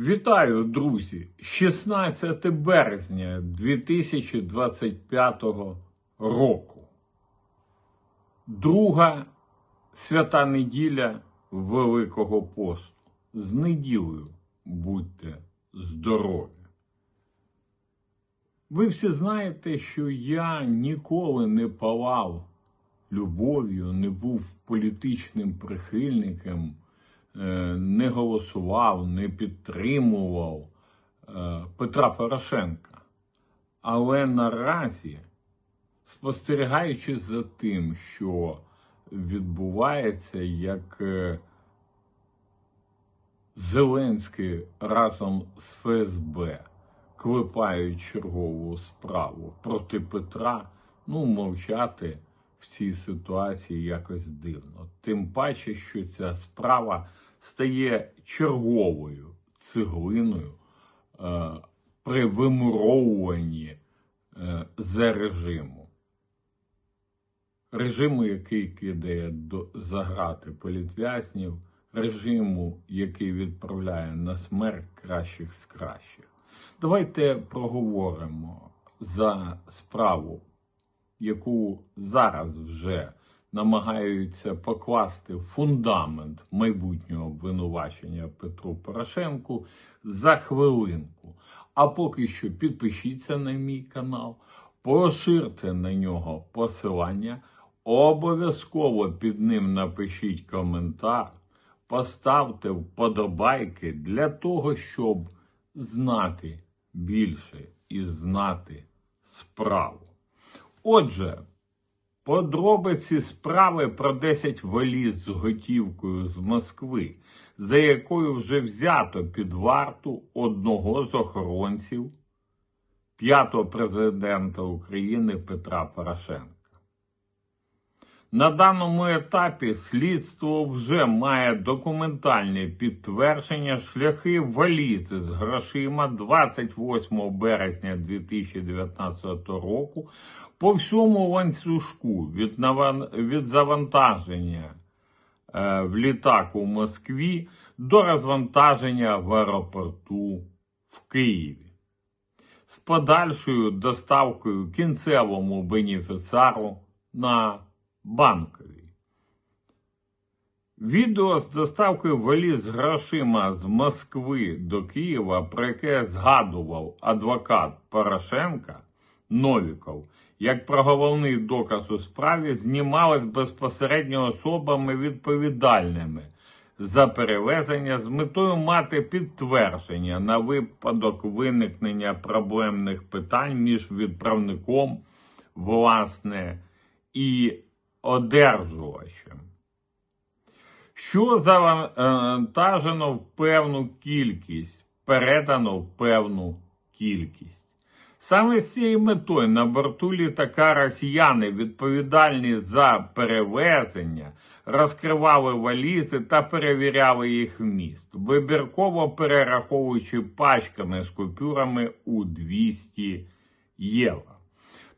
Вітаю, друзі! 16 березня 2025 року. Друга свята неділя Великого посту. З неділею будьте здорові. Ви всі знаєте, що я ніколи не палав любов'ю, не був політичним прихильником не голосував, не підтримував е, Петра Порошенка. Але наразі, спостерігаючи за тим, що відбувається, як е, Зеленський разом з ФСБ клепають чергову справу проти Петра, ну, мовчати в цій ситуації якось дивно. Тим паче, що ця справа стає черговою цеглиною е, при вимуровуванні е, за режиму. Режиму, який кидає до, за грати політв'язнів, режиму, який відправляє на смерть кращих з кращих. Давайте проговоримо за справу, яку зараз вже намагаються покласти фундамент майбутнього обвинувачення Петру Порошенку за хвилинку. А поки що підпишіться на мій канал, поширте на нього посилання, обов'язково під ним напишіть коментар, поставте вподобайки для того, щоб знати більше і знати справу. Отже, подробиці справи про 10 валіз з готівкою з Москви, за якою вже взято під варту одного з охоронців п'ятого президента України Петра Порошенка. На даному етапі слідство вже має документальне підтвердження шляхи валізи з грошима 28 березня 2019 року по всьому ланцюжку від, наван... від завантаження е, в літак у Москві до розвантаження в аеропорту в Києві. З подальшою доставкою кінцевому бенефіціару на банковій. Відео з доставкою валіз грошима з Москви до Києва, про яке згадував адвокат Порошенка Новіков, як про головний доказ у справі, знімалось безпосередньо особами відповідальними за перевезення з метою мати підтвердження на випадок виникнення проблемних питань між відправником, власне, і одержувачем. Що завантажено в певну кількість, передано в певну кількість. Саме з цією метою на борту літака росіяни, відповідальні за перевезення, розкривали валізи та перевіряли їх вміст, вибірково перераховуючи пачками з купюрами у 200 євро.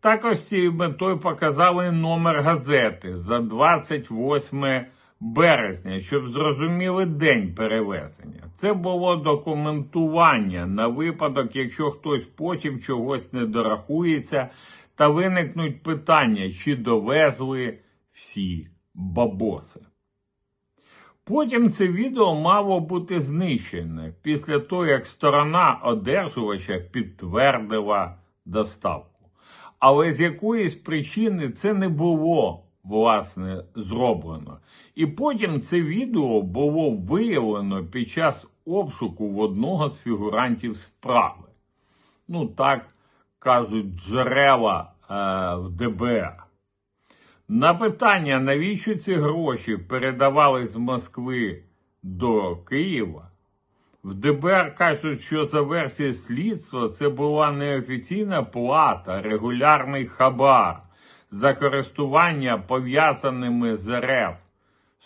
Також цією метою показали номер газети за 28 березня, щоб зрозуміли день перевезення. Це було документування на випадок, якщо хтось потім чогось не дорахується, та виникнуть питання, чи довезли всі бабоси. Потім це відео мало бути знищене після того, як сторона одержувача підтвердила доставку. Але з якоїсь причини це не було власне зроблено. І потім це відео було виявлено під час обшуку в одного з фігурантів справи. Ну, так кажуть джерела е, в ДБР. На питання, навіщо ці гроші передавали з Москви до Києва, в ДБР кажуть, що за версією слідства це була неофіційна плата, регулярний хабар за користування пов'язаними з РФ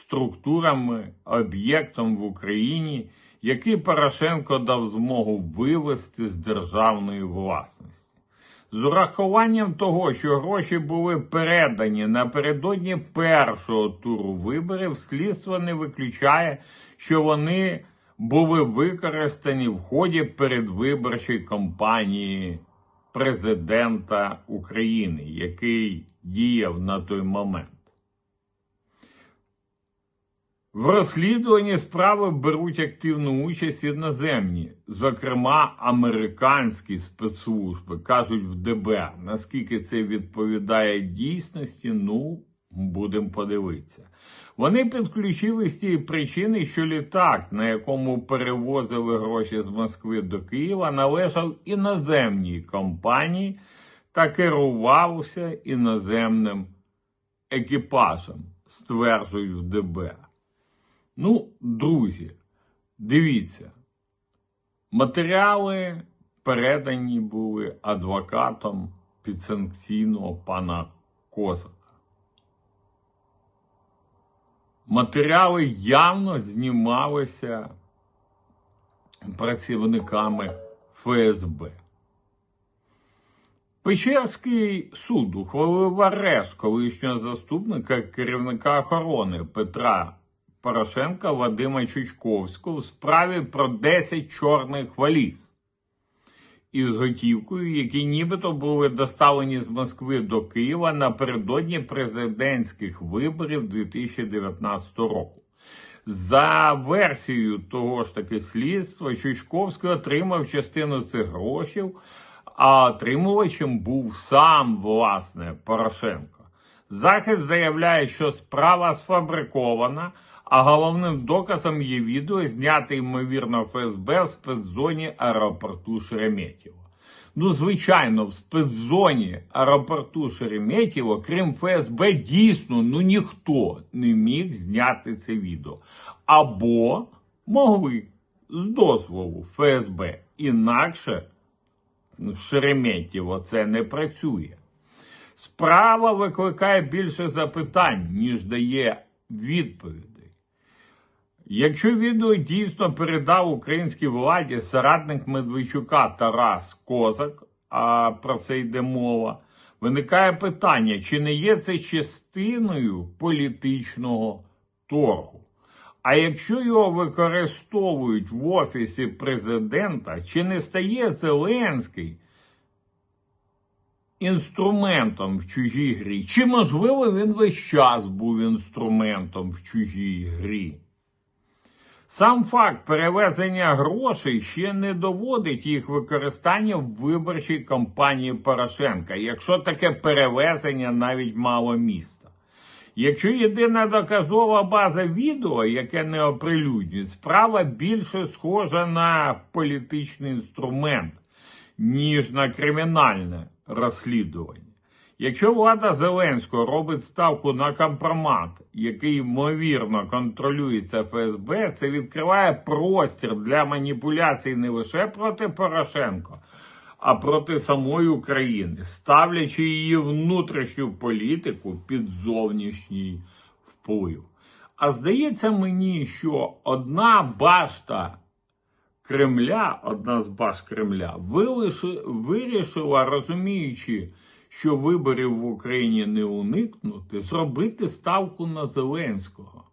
структурами, об'єктом в Україні, який Порошенко дав змогу вивести з державної власності. З урахуванням того, що гроші були передані напередодні першого туру виборів, слідство не виключає, що вони були використані в ході передвиборчої кампанії президента України, який діяв на той момент. В розслідуванні справи беруть активну участь іноземні, зокрема американські спецслужби, кажуть в ДБР. Наскільки це відповідає дійсності, ну, будемо подивитися. Вони підключили з тієї причини, що літак, на якому перевозили гроші з Москви до Києва, належав іноземній компанії та керувався іноземним екіпажем, стверджують в ДБР. Ну, друзі, дивіться, матеріали передані були адвокатом підсанкційного пана Козака. Матеріали явно знімалися працівниками ФСБ. Печерський суд ухвалив арешт колишнього заступника керівника охорони Петра Порошенка Вадима Чучковського в справі про 10 чорних валіз із готівкою, які нібито були доставлені з Москви до Києва напередодні президентських виборів 2019 року. За версією того ж таки слідства, Чучковський отримав частину цих грошей, а отримувачем був сам власне Порошенко. Захист заявляє, що справа сфабрикована, а головним доказом є відео, зняте ймовірно ФСБ в спецзоні аеропорту Шереметьєво. Ну, звичайно, в спецзоні аеропорту Шереметьєво, крім ФСБ, дійсно ну ніхто не міг зняти це відео. Або могли з дозволу ФСБ. Інакше в Шереметьєво це не працює. Справа викликає більше запитань, ніж дає відповідей. Якщо відео дійсно передав українській владі соратник Медведчука Тарас Козак, а про це йде мова, виникає питання, чи не є це частиною політичного торгу? А якщо його використовують в офісі президента, чи не стає Зеленський інструментом в чужій грі? Чи можливо він весь час був інструментом в чужій грі? Сам факт перевезення грошей ще не доводить їх використання в виборчій кампанії Порошенка, якщо таке перевезення навіть мало міста. Якщо єдина доказова база відео, яке не оприлюднюють, справа більше схожа на політичний інструмент, ніж на кримінальне розслідування. Якщо влада Зеленського робить ставку на компромат, який ймовірно контролюється ФСБ, це відкриває простір для маніпуляцій не лише проти Порошенко, а проти самої України, ставлячи її внутрішню політику під зовнішній вплив. А здається мені, що одна башта Кремля, одна з баш Кремля, вирішила, розуміючи що виборів в Україні не уникнути, зробити ставку на Зеленського,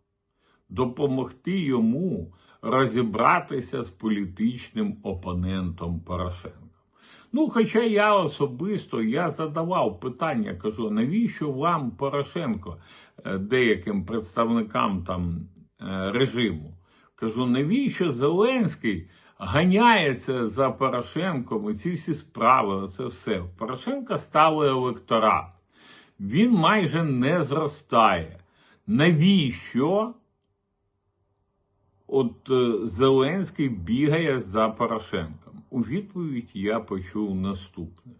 допомогти йому розібратися з політичним опонентом Порошенка. Ну, хоча я особисто я задавав питання, кажу, навіщо вам Порошенко, е, деяким представникам там е, режиму? Кажу, навіщо Зеленський ганяється за Порошенком, ці всі справи, оце все. Порошенка стали електорат. Він майже не зростає. Навіщо? От е, Зеленський бігає за Порошенком. У відповідь я почув наступне: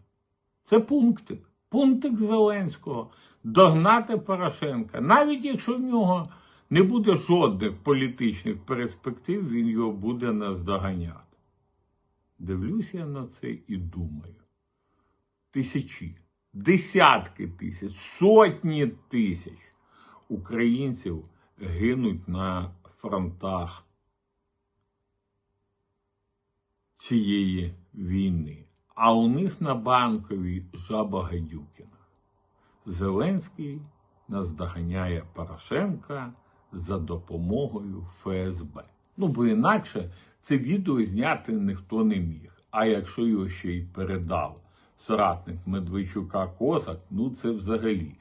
це пунктик. Пунктик Зеленського догнати Порошенка. Навіть якщо в нього не буде жодних політичних перспектив, він його буде наздоганяти. Дивлюся я на це і думаю. Тисячі, десятки тисяч, сотні тисяч українців гинуть на фронтах цієї війни. А у них на банковій жаба Гадюкіна. Зеленський наздоганяє Порошенка за допомогою ФСБ. Ну, бо інакше це відео зняти ніхто не міг. А якщо його ще й передав соратник Медведчука Козак, ну це взагалі.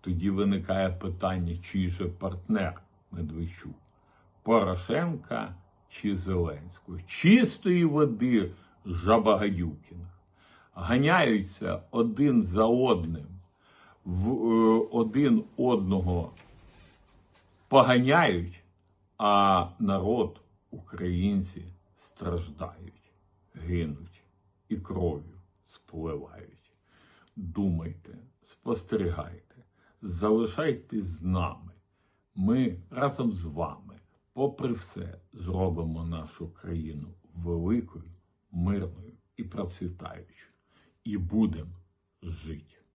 Тоді виникає питання, чий же партнер Медведчук? Порошенка чи Зеленського? Чистої води жабагадюкіних. Ганяються один за одним, в е, один одного поганяють, а народ, українці страждають, гинуть і кров'ю спливають. Думайте, спостерігайте, залишайтесь з нами. Ми разом з вами, попри все, зробимо нашу країну великою, мирною і процвітаючою. І будемо жити.